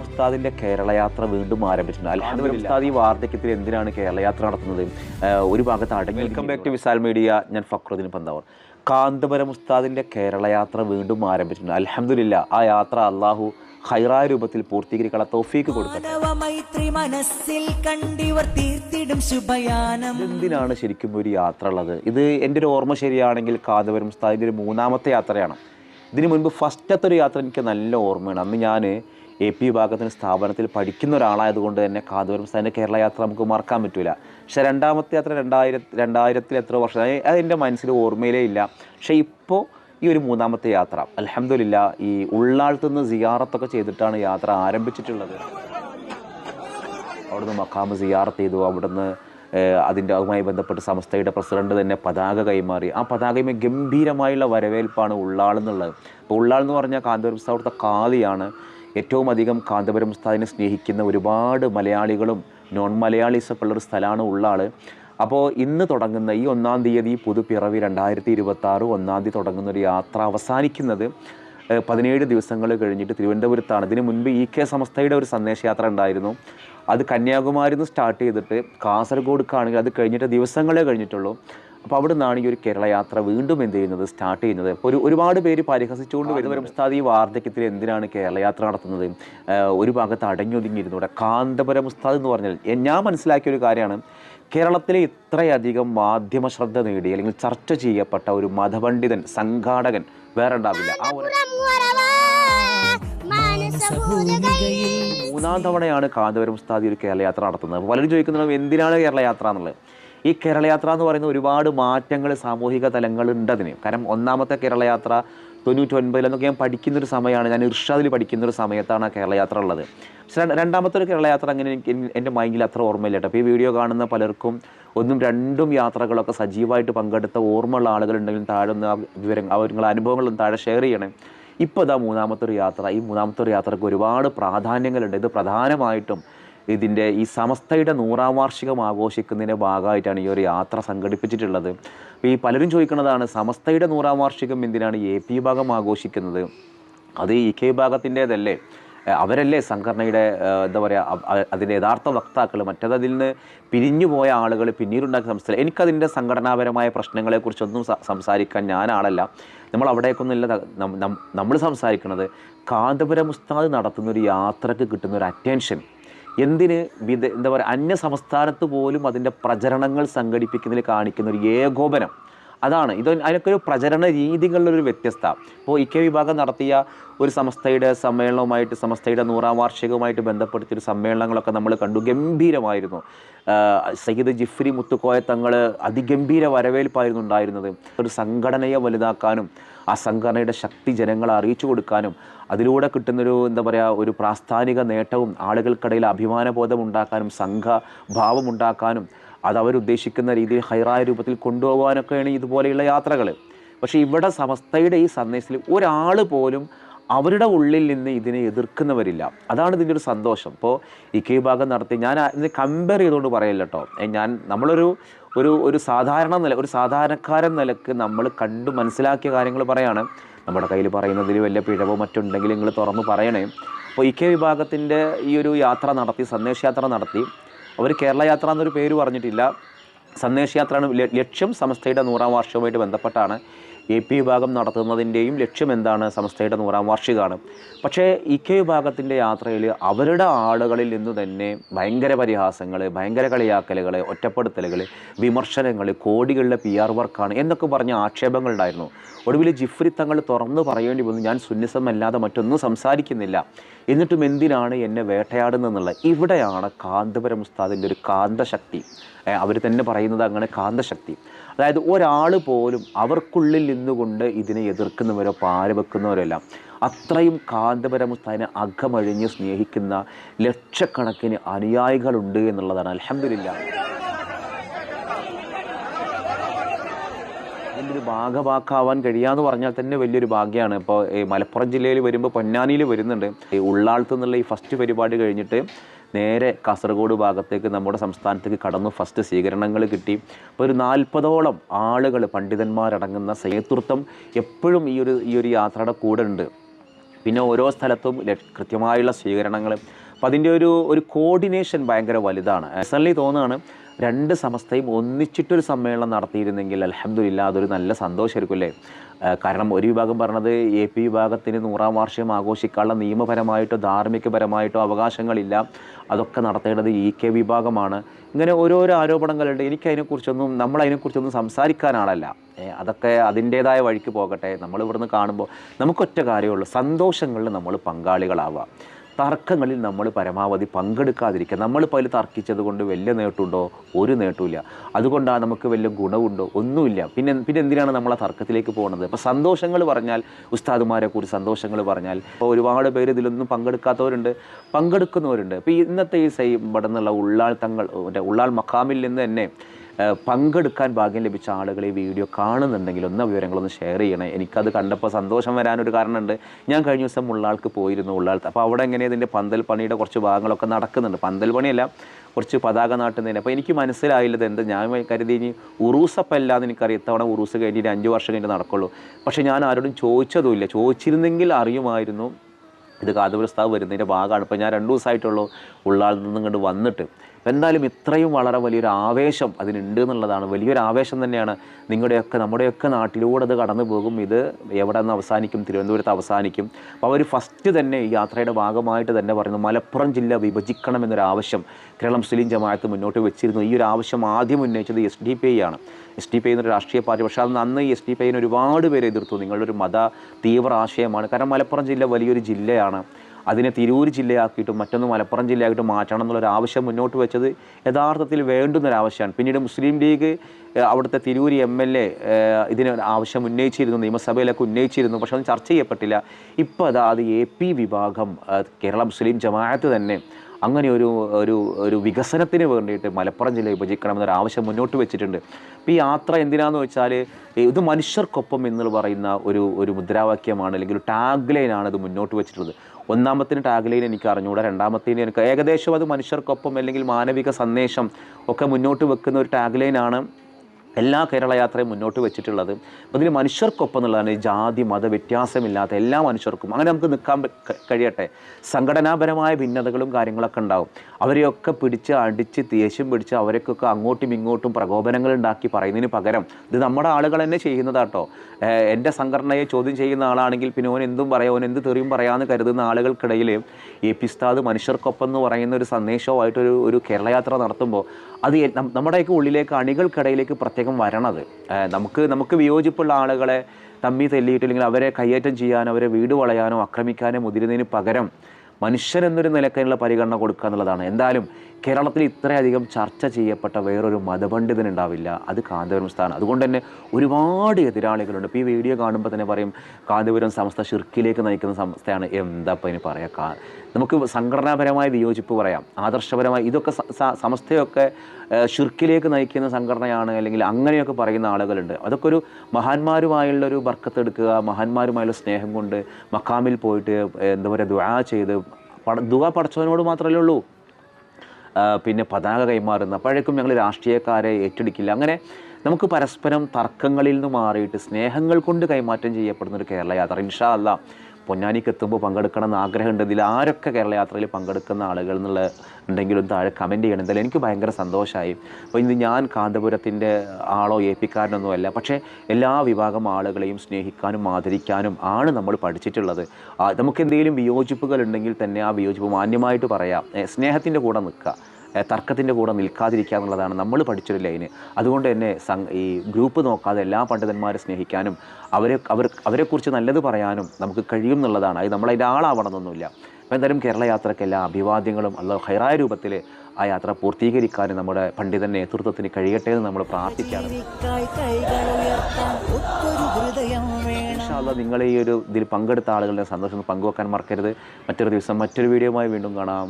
ഉസ്താദിന്റെ കേരളയാത്ര വീണ്ടും ആരംഭിച്ചിട്ടുണ്ട്. അൽഹംദുലില്ലാ. ഉസ്താദ് ഈ വാർദ്ധക്യത്തിൽ എന്തിനാണ് കേരളയാത്ര നടത്തുന്നത്? ഒരു ഭാഗത്ത് അടങ്ങി welcome back to Visal media ഞാൻ ഫക്രുദ്ദീൻ പന്താവർ. കാന്തപുരം ഉസ്താദിന്റെ കേരളയാത്ര വീണ്ടും ആരംഭിച്ചിട്ടുണ്ട്. അലഹമില്ല ആ യാത്ര അള്ളാഹു ഹൈറായ രൂപത്തിൽ പൂർത്തീകരിക്കാനുള്ള തോഫീക്ക് ശുഭയാനം. എന്തിനാണ് ശരിക്കും ഒരു യാത്ര ഉള്ളത്? ഇത് എന്റെ ഒരു ഓർമ്മ ശരിയാണെങ്കിൽ കാന്തപുരം ഉസ്താദിന്റെ ഒരു മൂന്നാമത്തെ യാത്രയാണ്. ഇതിനു മുൻപ് ഫസ്റ്റത്തെ ഒരു യാത്ര എനിക്ക് നല്ല ഓർമ്മയാണ്. അന്ന് ഞാൻ എ പി വിഭാഗത്തിന് സ്ഥാപനത്തിൽ പഠിക്കുന്ന ഒരാളായതുകൊണ്ട് തന്നെ കാന്തപുരം സ്ഥാനിന്റെ കേരള യാത്ര നമുക്ക് മറക്കാൻ പറ്റില്ല പക്ഷേ രണ്ടാമത്തെ യാത്ര രണ്ടായിരത്തി രണ്ടായിരത്തിൽ എത്ര വർഷം അത് എന്റെ മനസ്സിൽ ഓർമ്മയിലേ ഇല്ല. പക്ഷേ ഇപ്പോൾ ഈ ഒരു മൂന്നാമത്തെ യാത്ര അലഹമില്ല ഈ ഉള്ളാളത്തുനിന്ന് സിയാറത്തൊക്കെ ചെയ്തിട്ടാണ് യാത്ര ആരംഭിച്ചിട്ടുള്ളത്. അവിടുന്ന് മക്കാമ് സിയാറത്ത് ചെയ്തു. അവിടുന്ന് അതിന്റെ അതുമായി ബന്ധപ്പെട്ട് സംസ്ഥയുടെ പ്രസിഡന്റ് തന്നെ പതാക കൈമാറി. ആ പതാകയുമേ ഗംഭീരമായുള്ള വരവേൽപ്പാണ് ഉള്ളാൾ എന്നുള്ളത്. അപ്പോൾ ഉള്ളാൾ എന്ന് പറഞ്ഞാൽ കാന്തപുരം സ്ഥാപനത്തെ കാതിയാണ് ഏറ്റവും അധികം കാന്തപുരം ഉസ്താദിനെ സ്നേഹിക്കുന്ന ഒരുപാട് മലയാളികളും നോൺ മലയാളീസൊക്കെ ഉള്ളൊരു സ്ഥലമാണ് ഉള്ളാൾ. അപ്പോൾ ഇന്ന് തുടങ്ങുന്ന ഈ ഒന്നാം തീയതി പുതുപ്പിറവി രണ്ടായിരത്തി ഇരുപത്തി ആറ് ഒന്നാം തീയതി തുടങ്ങുന്ന ഒരു യാത്ര അവസാനിക്കുന്നത് പതിനേഴ് ദിവസങ്ങൾ കഴിഞ്ഞിട്ട് തിരുവനന്തപുരത്താണ്. ഇതിനു മുൻപ് ഇ കെ സമസ്തയുടെ ഒരു സന്ദേശയാത്ര ഉണ്ടായിരുന്നു. അത് കന്യാകുമാരിയിൽ നിന്ന് സ്റ്റാർട്ട് ചെയ്തിട്ട് കാസർഗോഡ് കാസർഗോഡ്ക്കാണെങ്കിൽ അത് കഴിഞ്ഞിട്ട് ദിവസങ്ങളെ കഴിഞ്ഞിട്ടുള്ളൂ. അപ്പോൾ അവിടെ നിന്നാണ് ഈ ഒരു കേരള യാത്ര വീണ്ടും എന്ത് ചെയ്യുന്നത്? സ്റ്റാർട്ട് ചെയ്യുന്നത്. അപ്പോൾ ഒരു ഒരുപാട് പേര് പരിഹസിച്ചുകൊണ്ട് വരുന്നവരും ഉസ്താദ് ഈ വാർദ്ധക്യത്തിൽ എന്തിനാണ് കേരള യാത്ര നടത്തുന്നത്? ഒരു ഭാഗത്ത് അടങ്ങിയൊതുങ്ങിയിരുന്നു ഇവിടെ കാന്തപുരം ഉസ്താദ് എന്ന് പറഞ്ഞാൽ ഞാൻ മനസ്സിലാക്കിയ ഒരു കാര്യമാണ്. കേരളത്തിലെ ഇത്രയധികം മാധ്യമ ശ്രദ്ധ നേടി അല്ലെങ്കിൽ ചർച്ച ചെയ്യപ്പെട്ട ഒരു മതപണ്ഡിതൻ സംഘാടകൻ വേറെ ഉണ്ടാവില്ല. ആ ഒരു മൂന്നാം തവണയാണ് കാന്തപുരം ഉസ്താദി ഒരു കേരളയാത്ര നടത്തുന്നത്. പലരും ചോദിക്കുന്നത് എന്തിനാണ് കേരളയാത്ര എന്നുള്ളത്? ഈ കേരളയാത്ര എന്ന് പറയുന്ന ഒരുപാട് മാറ്റങ്ങൾ സാമൂഹിക തലങ്ങളുണ്ട് അതിന്. കാരണം ഒന്നാമത്തെ കേരളയാത്ര തൊണ്ണൂറ്റൊൻപതിലെന്നൊക്കെ ഞാൻ പഠിക്കുന്നൊരു സമയമാണ്. ഞാൻ ഇർഷാദിൽ പഠിക്കുന്ന ഒരു സമയത്താണ് ആ കേരളയാത്ര ഉള്ളത്. പക്ഷേ രണ്ടാമത്തെ ഒരു കേരളയാത്ര അങ്ങനെ എനിക്ക് എന്റെ മൈൻഡിൽ അത്ര ഓർമ്മയില്ല അപ്പോൾ ഈ വീഡിയോ കാണുന്ന പലർക്കും ഒന്നും രണ്ടും യാത്രകളൊക്കെ സജീവമായിട്ട് പങ്കെടുത്ത ഓർമ്മയുള്ള ആളുകളുണ്ടെങ്കിലും താഴെ ഒന്ന് ആ വിവരം അവരുടെ നിങ്ങളുടെ അനുഭവങ്ങളും താഴെ ഷെയർ ചെയ്യണേ. ഇപ്പോൾ ഇതാ മൂന്നാമത്തെ ഒരു യാത്ര. ഈ മൂന്നാമത്തെ ഒരു യാത്രയ്ക്ക് ഒരുപാട് പ്രാധാന്യങ്ങളുണ്ട്. ഇത് പ്രധാനമായിട്ടും ഇതിന്റെ ഈ സമസ്തയുടെ നൂറാം വാർഷികം ആഘോഷിക്കുന്നതിന്റെ ഭാഗമായിട്ടാണ് ഈ ഒരു യാത്ര സംഘടിപ്പിച്ചിട്ടുള്ളത്. അപ്പോൾ ഈ പലരും ചോദിക്കുന്നതാണ് സമസ്തയുടെ നൂറാം വാർഷികം എന്തിനാണ് എ പി ഭാഗം ആഘോഷിക്കുന്നത്? അത് ഈ കെ വിഭാഗത്തിന്റേതല്ലേ? ഏഹ് അവരല്ലേ സംഘടനയുടെ എന്താ പറയുക അതിന്റെ യഥാർത്ഥ വക്താക്കൾ മറ്റത് അതിൽ നിന്ന് പിരിഞ്ഞു പോയ ആളുകൾ പിന്നീടുണ്ടാക്കിയ സംസ്ഥ എനിക്കതിന്റെ സംഘടനാപരമായ പ്രശ്നങ്ങളെക്കുറിച്ചൊന്നും സംസാരിക്കാൻ ഞാൻ ആളല്ല നമ്മൾ അവിടേക്കൊന്നുമില്ല നമ്മൾ സംസാരിക്കുന്നത് കാന്തപുരം ഉസ്താദ് നടത്തുന്ന ഒരു യാത്രയ്ക്ക് കിട്ടുന്ന ഒരു അറ്റൻഷൻ എന്തിന് വിദ എന്താ പറയുക അന്യ സംസ്ഥാനത്ത് പോലും അതിന്റെ പ്രചരണങ്ങൾ സംഘടിപ്പിക്കുന്നതിൽ കാണിക്കുന്ന ഒരു ഏകോപനം. അതാണ്. ഇത് അതിനൊക്കെ ഒരു പ്രചരണ രീതികളിലൊരു വ്യത്യസ്ത. ഇപ്പോൾ ഇ കെ വിഭാഗം നടത്തിയ ഒരു സംസ്ഥയുടെ സമ്മേളനവുമായിട്ട് സംസ്ഥയുടെ നൂറാം വാർഷികവുമായിട്ട് ബന്ധപ്പെടുത്തിയൊരു സമ്മേളനങ്ങളൊക്കെ നമ്മൾ കണ്ടു. ഗംഭീരമായിരുന്നു. സയ്യിദ് ജിഫ്രി മുത്തുക്കോയ തങ്ങൾ അതിഗംഭീര വരവേൽപ്പായിരുന്നു ഉണ്ടായിരുന്നത്. ഒരു സംഘടനയെ വലുതാക്കാനും ആ സംഘടനയുടെ ശക്തി ജനങ്ങളെ അറിയിച്ചു കൊടുക്കാനും അതിലൂടെ കിട്ടുന്നൊരു എന്താ പറയുക ഒരു പ്രാസ്ഥാനിക നേട്ടവും ആളുകൾക്കിടയിൽ അഭിമാനബോധം ഉണ്ടാക്കാനും സംഘഭാവം ഉണ്ടാക്കാനും അത് അവരുദ്ദേശിക്കുന്ന രീതിയിൽ ഹൈറായ രൂപത്തിൽ കൊണ്ടുപോകാനൊക്കെയാണ് ഇതുപോലെയുള്ള യാത്രകൾ. പക്ഷേ ഇവിടെ സമസ്തയുടെ ഈ സന്ദേശത്തിൽ ഒരാൾ പോലും അവരുടെ ഉള്ളിൽ നിന്ന് ഇതിനെ എതിർക്കുന്നവരില്ല. അതാണ് ഇതിന്റെ ഒരു സന്തോഷം. ഇപ്പോൾ ഈ കെ ഭാഗം നടത്തി ഞാൻ ഇത് ഇതിനെ കമ്പയർ ചെയ്തുകൊണ്ട് പറയില്ല കേട്ടോ. ഞാൻ നമ്മളൊരു ഒരു ഒരു സാധാരണ നില ഒരു സാധാരണക്കാരൻ നിലയ്ക്ക് നമ്മൾ കണ്ടു മനസ്സിലാക്കിയ കാര്യങ്ങൾ പറയാണ്. നമ്മുടെ കയ്യിൽ പറയുന്നതിൽ വല്ല പിഴവോ മറ്റുണ്ടെങ്കിൽ നിങ്ങൾ തുറന്ന് പറയണേ. അപ്പോൾ ഇ കെ വിഭാഗത്തിന്റെ ഈ ഒരു യാത്ര നടത്തി സന്ദേശയാത്ര നടത്തി. അവർ കേരള യാത്ര എന്നൊരു പേര് പറഞ്ഞിട്ടില്ല. സന്ദേശയാത്രയാണ് ല- ലക്ഷ്യം. സംസ്ഥയുടെ നൂറാം വാർഷികവുമായിട്ട് ബന്ധപ്പെട്ടാണ്. എ പി വിഭാഗം നടത്തുന്നതിന്റെയും ലക്ഷ്യം എന്താണ്? സംസ്ഥയുടെ നൂറാം വാർഷികമാണ് പക്ഷേ ഇ കെ വിഭാഗത്തിന്റെ യാത്രയിൽ അവരുടെ ആളുകളിൽ നിന്ന് തന്നെ ഭയങ്കര പരിഹാസങ്ങൾ ഭയങ്കര കളിയാക്കലുകൾ ഒറ്റപ്പെടുത്തലുകൾ വിമർശനങ്ങൾ കോടികളുടെ പി ആർ വർക്കാണ് എന്നൊക്കെ പറഞ്ഞ ആക്ഷേപങ്ങളുണ്ടായിരുന്നു ഒടുവിൽ ജിഫ്രി തങ്ങൾ തുറന്നു പറയേണ്ടി വന്നു ഞാൻ സുന്നിസമല്ലാതെ മറ്റൊന്നും സംസാരിക്കുന്നില്ല. എന്നിട്ടും എന്തിനാണ് എന്നെ വേട്ടയാടുന്നതെന്നുള്ളത്? ഇവിടെയാണ് കാന്തപുരം ഉസ്താദിന്റെ ഒരു കാന്തശക്തി. അവർ തന്നെ പറയുന്നത് അങ്ങനെ കാന്തശക്തി. അതായത് ഒരാൾ പോലും അവർക്കുള്ളിൽ നിന്നുകൊണ്ട് ഇതിനെ എതിർക്കുന്നവരോ പാര വെക്കുന്നവരോ എല്ലാം അത്രയും കാന്തപുരം ഉസ്താദിനെ അകമഴിഞ്ഞ് സ്നേഹിക്കുന്ന ലക്ഷക്കണക്കിന് അനുയായികളുണ്ട് എന്നുള്ളതാണ്. അലഹമില്ല അതിന്റെ ഒരു ഭാഗവാക്കാവാൻ കഴിയാന്ന് പറഞ്ഞാൽ തന്നെ വലിയൊരു ഭാഗ്യമാണ് ഇപ്പോൾ മലപ്പുറം ജില്ലയിൽ വരുമ്പോൾ പൊന്നാനിയിൽ വരുന്നുണ്ട്. ഈ ഉള്ളാളത്ത് നിന്നുള്ള ഈ ഫസ്റ്റ് പരിപാടി കഴിഞ്ഞിട്ട് നേരെ കാസർഗോഡ് ഭാഗത്തേക്ക് നമ്മുടെ സംസ്ഥാനത്തേക്ക് കടന്നു. ഫസ്റ്റ് സ്വീകരണങ്ങൾ കിട്ടി. അപ്പോൾ ഒരു നാൽപ്പതോളം ആളുകൾ പണ്ഡിതന്മാരടങ്ങുന്ന നേതൃത്വം എപ്പോഴും ഈ ഒരു ഈ ഒരു യാത്രയുടെ കൂടെ ഉണ്ട്. പിന്നെ ഓരോ സ്ഥലത്തും കൃത്യമായുള്ള സ്വീകരണങ്ങൾ അപ്പം അതിന്റെ ഒരു ഒരു കോർഡിനേഷൻ ഭയങ്കര വലുതാണ്. പേഴ്സണലി തോന്നുകയാണ് രണ്ട് സമസ്തയും ഒന്നിച്ചിട്ടൊരു സമ്മേളനം നടത്തിയിരുന്നെങ്കിൽ അലഹമ്മദില്ല അതൊരു നല്ല സന്തോഷമായിരിക്കും അല്ലേ? കാരണം ഒരു വിഭാഗം പറഞ്ഞത് എ പി വിഭാഗത്തിന് നൂറാം വാർഷികം ആഘോഷിക്കാനുള്ള നിയമപരമായിട്ടോ ധാർമ്മികപരമായിട്ടോ അവകാശങ്ങളില്ല. അതൊക്കെ നടത്തേണ്ടത് ഇ കെ വിഭാഗമാണ്. ഇങ്ങനെ ഓരോരോ ആരോപണങ്ങളുണ്ട്. എനിക്കതിനെക്കുറിച്ചൊന്നും നമ്മളതിനെക്കുറിച്ചൊന്നും ആളല്ല. അതൊക്കെ അതിന്റേതായ വഴിക്ക് പോകട്ടെ. നമ്മൾ ഇവിടുന്ന് കാണുമ്പോൾ നമുക്കൊറ്റ കാര്യമുള്ളൂ സന്തോഷങ്ങളിൽ നമ്മൾ പങ്കാളികളാവുക. തർക്കങ്ങളിൽ നമ്മൾ പരമാവധി പങ്കെടുക്കാതിരിക്കുക. നമ്മൾ അതിൽ തർക്കിച്ചത് കൊണ്ട് വലിയ നേട്ടമുണ്ടോ? ഒരു നേട്ടമില്ല അതുകൊണ്ടാണ് നമുക്ക് വലിയ ഗുണമുണ്ടോ ഒന്നുമില്ല. പിന്നെ പിന്നെ എന്തിനാണ് നമ്മൾ ആ തർക്കത്തിലേക്ക് പോകുന്നത് ഇപ്പോൾ സന്തോഷങ്ങൾ പറഞ്ഞാൽ ഉസ്താദുമാരെ കുറിച്ച് സന്തോഷങ്ങൾ പറഞ്ഞാൽ ഇപ്പോൾ ഒരുപാട് പേര് ഇതിലൊന്നും പങ്കെടുക്കാത്തവരുണ്ട്. പങ്കെടുക്കുന്നവരുണ്ട്. ഇപ്പോൾ ഇന്നത്തെ ഈ സൈ ഇവിടെ നിന്നുള്ള ഉള്ളാൾ തങ്ങൾ മറ്റേ ഉള്ളാൾ മക്കാമിൽ നിന്ന് തന്നെ പങ്കെടുക്കാൻ ഭാഗ്യം ലഭിച്ച ആളുകൾ ഈ വീഡിയോ കാണുന്നുണ്ടെങ്കിൽ ഒന്ന് വിവരങ്ങളൊന്ന് ഷെയർ ചെയ്യണേ. എനിക്കത് കണ്ടപ്പോൾ സന്തോഷം വരാനൊരു കാരണമുണ്ട്. ഞാൻ കഴിഞ്ഞ ദിവസം ഉള്ളാൾക്ക് പോയിരുന്നു ഉള്ളാൾ. അപ്പോൾ അവിടെ എങ്ങനെ ഇതിന്റെ പന്തൽ പണിയുടെ കുറച്ച് ഭാഗങ്ങളൊക്കെ നടക്കുന്നുണ്ട്. പന്തൽ പണിയല്ല കുറച്ച് പതാക നാട്ടുന്നതിന്. അപ്പോൾ എനിക്ക് മനസ്സിലായില്ലത് എന്ത്. ഞാൻ കരുതി ഇനി ഉറൂസപ്പല്ലാന്ന് എനിക്കറിയാം. ഇത്തവണ ഉറൂസ് കഴിഞ്ഞിട്ട് അഞ്ച് വർഷം കഴിഞ്ഞിട്ട് നടക്കുള്ളൂ. പക്ഷേ ഞാൻ ആരോടും ചോദിച്ചതുമില്ല. ചോദിച്ചിരുന്നെങ്കിൽ അറിയുമായിരുന്നു. ഇത് കാതുപ്രസ്താവ് വരുന്നതിന്റെ ഭാഗമാണ്. ഇപ്പോൾ ഞാൻ രണ്ട് ദിവസമായിട്ടുള്ളൂ ഉള്ളാളിൽ നിന്നും ഇങ്ങോട്ട് വന്നിട്ട്. അപ്പോൾ എന്തായാലും ഇത്രയും വളരെ വലിയൊരു ആവേശം അതിനുണ്ട് എന്നുള്ളതാണ്. വലിയൊരു ആവേശം തന്നെയാണ്. നിങ്ങളുടെയൊക്കെ നമ്മുടെയൊക്കെ നാട്ടിലൂടെ അത് കടന്നു പോകും. ഇത് എവിടെ നിന്ന് അവസാനിക്കും? തിരുവനന്തപുരത്ത് അവസാനിക്കും. അപ്പോൾ അവർ ഫസ്റ്റ് തന്നെ ഈ യാത്രയുടെ ഭാഗമായിട്ട് തന്നെ പറയുന്നു മലപ്പുറം ജില്ല വിഭജിക്കണം എന്നൊരു ആവശ്യം കേരള മുസ്ലിം ജമാഅത്ത് മുന്നോട്ട് വെച്ചിരുന്നു. ഈ ഒരു ആവശ്യം ആദ്യം ഉന്നയിച്ചത് എസ് ഡി പി ഐ ആണ്. എസ് ഡി പി ഐ എന്നൊരു രാഷ്ട്രീയ പാർട്ടി. പക്ഷേ അന്ന് അന്ന് എസ് ഡി പി ഐന് ഒരുപാട് പേരെ എതിർത്തു. നിങ്ങളുടെ ഒരു മത തീവ്ര ആശയമാണ് കാരണം മലപ്പുറം ജില്ല വലിയൊരു ജില്ലയാണ്. അതിനെ തിരൂർ ജില്ലയാക്കിയിട്ടും മറ്റൊന്ന് മലപ്പുറം ജില്ലയാക്കിയിട്ട് മാറ്റണം എന്നുള്ളൊരു ആവശ്യം മുന്നോട്ട് വെച്ചത് യഥാർത്ഥത്തിൽ വേണ്ടുന്നൊരാവശ്യമാണ്. പിന്നീട് മുസ്ലിം ലീഗ് അവിടുത്തെ തിരൂർ എം എൽ എ ഇതിന് ആവശ്യം ഉന്നയിച്ചിരുന്നു നിയമസഭയിലൊക്കെ ഉന്നയിച്ചിരുന്നു പക്ഷെ അത് ചർച്ച ചെയ്യപ്പെട്ടില്ല. ഇപ്പോൾ അതാ അത് എ പി വിഭാഗം കേരള മുസ്ലിം ജമാഅത്ത് തന്നെ അങ്ങനെ ഒരു ഒരു ഒരു വികസനത്തിന് വേണ്ടിയിട്ട് മലപ്പുറം ജില്ല വിഭജിക്കണമെന്നൊരു ആവശ്യം മുന്നോട്ട് വെച്ചിട്ടുണ്ട്. അപ്പോൾ ഈ യാത്ര എന്തിനാന്ന് വെച്ചാൽ ഇത് മനുഷ്യർക്കൊപ്പം എന്ന് പറയുന്ന ഒരു ഒരു മുദ്രാവാക്യമാണ് അല്ലെങ്കിൽ ഒരു ടാഗ് ലൈനാണ് ഇത് മുന്നോട്ട് വെച്ചിട്ടുള്ളത്. ഒന്നാമത്തിന് ടാഗ്ലൈൻ എനിക്ക് അറിഞ്ഞുകൂടാ രണ്ടാമത്തേന് എനിക്ക് ഏകദേശം അത് മനുഷ്യർക്കൊപ്പം അല്ലെങ്കിൽ മാനവിക സന്ദേശം ഒക്കെ മുന്നോട്ട് വെക്കുന്ന ഒരു ടാഗ് ലൈനാണ് എല്ലാ കേരള യാത്രയും മുന്നോട്ട് വെച്ചിട്ടുള്ളത്. അതിൽ മനുഷ്യർക്കൊപ്പം എന്നുള്ളതാണ് ജാതി മത വ്യത്യാസമില്ലാത്ത എല്ലാ മനുഷ്യർക്കും. അങ്ങനെ നമുക്ക് നിൽക്കാൻ കഴിയട്ടെ. സംഘടനാപരമായ ഭിന്നതകളും കാര്യങ്ങളൊക്കെ ഉണ്ടാവും. അവരെയൊക്കെ പിടിച്ച് അടിച്ച് ദേഷ്യം പിടിച്ച് അവരൊക്കെ അങ്ങോട്ടും ഇങ്ങോട്ടും പ്രകോപനങ്ങൾ ഉണ്ടാക്കി പറയുന്നതിന് പകരം ഇത് നമ്മുടെ ആളുകൾ തന്നെ ചെയ്യുന്നതാട്ടോ എന്റെ സംഘടനയെ ചോദ്യം ചെയ്യുന്ന ആളാണെങ്കിൽ പിന്നെ ഓൻ എന്തും പറയാം ഓൻ എന്ത് തെറിയും പറയാമെന്ന് കരുതുന്ന ആളുകൾക്കിടയിൽ ഈ പിസ്താദ് മനുഷ്യർക്കൊപ്പം എന്ന് പറയുന്ന ഒരു സന്ദേശവുമായിട്ടൊരു ഒരു കേരളയാത്ര നടത്തുമ്പോൾ അത് നമ്മുടെയൊക്കെ ഉള്ളിലേക്ക് അണികൾക്കിടയിലേക്ക് പ്രത്യേകം വരണത്. ഏഹ് നമുക്ക് നമുക്ക് വിയോജിപ്പുള്ള ആളുകളെ തമ്മി തെല്ലിയിട്ടില്ലെങ്കിൽ അവരെ കയ്യേറ്റം ചെയ്യാനോ അവരെ വീട് വളയാനോ ആക്രമിക്കാനോ മുതിരുന്നതിന് പകരം മനുഷ്യൻ എന്നൊരു നിലക്കതിനുള്ള പരിഗണന കൊടുക്കുക എന്നുള്ളതാണ്. എന്തായാലും കേരളത്തിൽ ഇത്രയധികം ചർച്ച ചെയ്യപ്പെട്ട വേറൊരു മതപണ്ഡിതൻ ഉണ്ടാവില്ല. അത് കാന്തപുരം സ്ഥാനം. അതുകൊണ്ട് തന്നെ ഒരുപാട് എതിരാളികളുണ്ട്. ഇപ്പോൾ ഈ വീഡിയോ കാണുമ്പോൾ തന്നെ പറയും കാന്തപുരം സംസ്ഥ ഷിർക്കിലേക്ക് നയിക്കുന്ന സംസ്ഥയാണ് എന്താ ഇപ്പം ഇതിന് പറയാം നമുക്ക് സംഘടനാപരമായ വിയോജിപ്പ് പറയാം. ആദർശപരമായി ഇതൊക്കെ സ- സ- സമസ്തയൊക്കെ ഏഹ്, ഷിർക്കിലേക്ക് നയിക്കുന്ന സംഘടനയാണ് അല്ലെങ്കിൽ അങ്ങനെയൊക്കെ പറയുന്ന ആളുകളുണ്ട്. അതൊക്കെ ഒരു മഹാന്മാരുമായുള്ളൊരു ബർക്കത്തെടുക്കുക മഹാന്മാരുമായുള്ള സ്നേഹം കൊണ്ട് മക്കാമിൽ പോയിട്ട് എന്താ പറയുക ദുആ ചെയ്ത് ദുആ പഠിച്ചവനോട് മാത്രമല്ലേ ഉള്ളൂ. പിന്നെ പതാക കൈമാറുന്ന അപ്പോഴേക്കും ഞങ്ങൾ രാഷ്ട്രീയക്കാരെ ഏറ്റെടുക്കില്ല. അങ്ങനെ നമുക്ക് പരസ്പരം തർക്കങ്ങളിൽ നിന്ന് മാറിയിട്ട് സ്നേഹങ്ങൾ കൊണ്ട് കൈമാറ്റം ചെയ്യപ്പെടുന്ന ഒരു കേരള യാത്ര. ഇൻഷാ അല്ല പൊന്നാനിക്ക് എത്തുമ്പോൾ പങ്കെടുക്കണം എന്ന് ആഗ്രഹമുണ്ട് ഇതിൽ ആരൊക്കെ കേരള യാത്രയിൽ പങ്കെടുക്കുന്ന ആളുകൾ എന്നുള്ള ഉണ്ടെങ്കിലും താഴെ കമന്റ് ചെയ്യണം. എന്തായാലും എനിക്ക് ഭയങ്കര സന്തോഷമായി അപ്പോൾ ഇന്ന് ഞാൻ കാന്തപുരത്തിന്റെ ആളോ എ പിക്കാരനൊന്നും അല്ല. പക്ഷേ എല്ലാ വിഭാഗം ആളുകളെയും സ്നേഹിക്കാനും ആദരിക്കാനും ആണ് നമ്മൾ പഠിച്ചിട്ടുള്ളത്. നമുക്ക് എന്തെങ്കിലും വിയോജിപ്പുകൾ ഉണ്ടെങ്കിൽ തന്നെ ആ വിയോജിപ്പ് മാന്യമായിട്ട് പറയാം. സ്നേഹത്തിന്റെ കൂടെ നിൽക്കുക. തർക്കത്തിന്റെ കൂടെ നിൽക്കാതിരിക്കുക എന്നുള്ളതാണ് നമ്മൾ പഠിച്ചൊരു ലൈന്. അതുകൊണ്ട് തന്നെ സം ഈ ഗ്രൂപ്പ് നോക്കാതെ എല്ലാ പണ്ഡിതന്മാരെ സ്നേഹിക്കാനും അവരെ അവർ അവരെക്കുറിച്ച് നല്ലത് പറയാനും നമുക്ക് കഴിയും എന്നുള്ളതാണ് അത് നമ്മളതിന്റെ ആളാവണമെന്നൊന്നുമില്ല. അപ്പോൾ എന്തായാലും കേരള യാത്രയ്ക്ക് എല്ലാ അഭിവാദ്യങ്ങളും അല്ല ഹൈറായ രൂപത്തിൽ ആ യാത്ര പൂർത്തീകരിക്കാനും നമ്മുടെ പണ്ഡിതൻ നേതൃത്വത്തിന് കഴിയട്ടെ എന്ന് നമ്മൾ പ്രാർത്ഥിക്കുകയാണ്. ഇൻഷാല്ല നിങ്ങൾ ഈ ഒരു ഇതിൽ പങ്കെടുത്ത ആളുകളുടെ സന്തോഷം പങ്കുവെക്കാൻ മറക്കരുത്. മറ്റൊരു ദിവസം മറ്റൊരു വീഡിയോയുമായി വീണ്ടും കാണാം.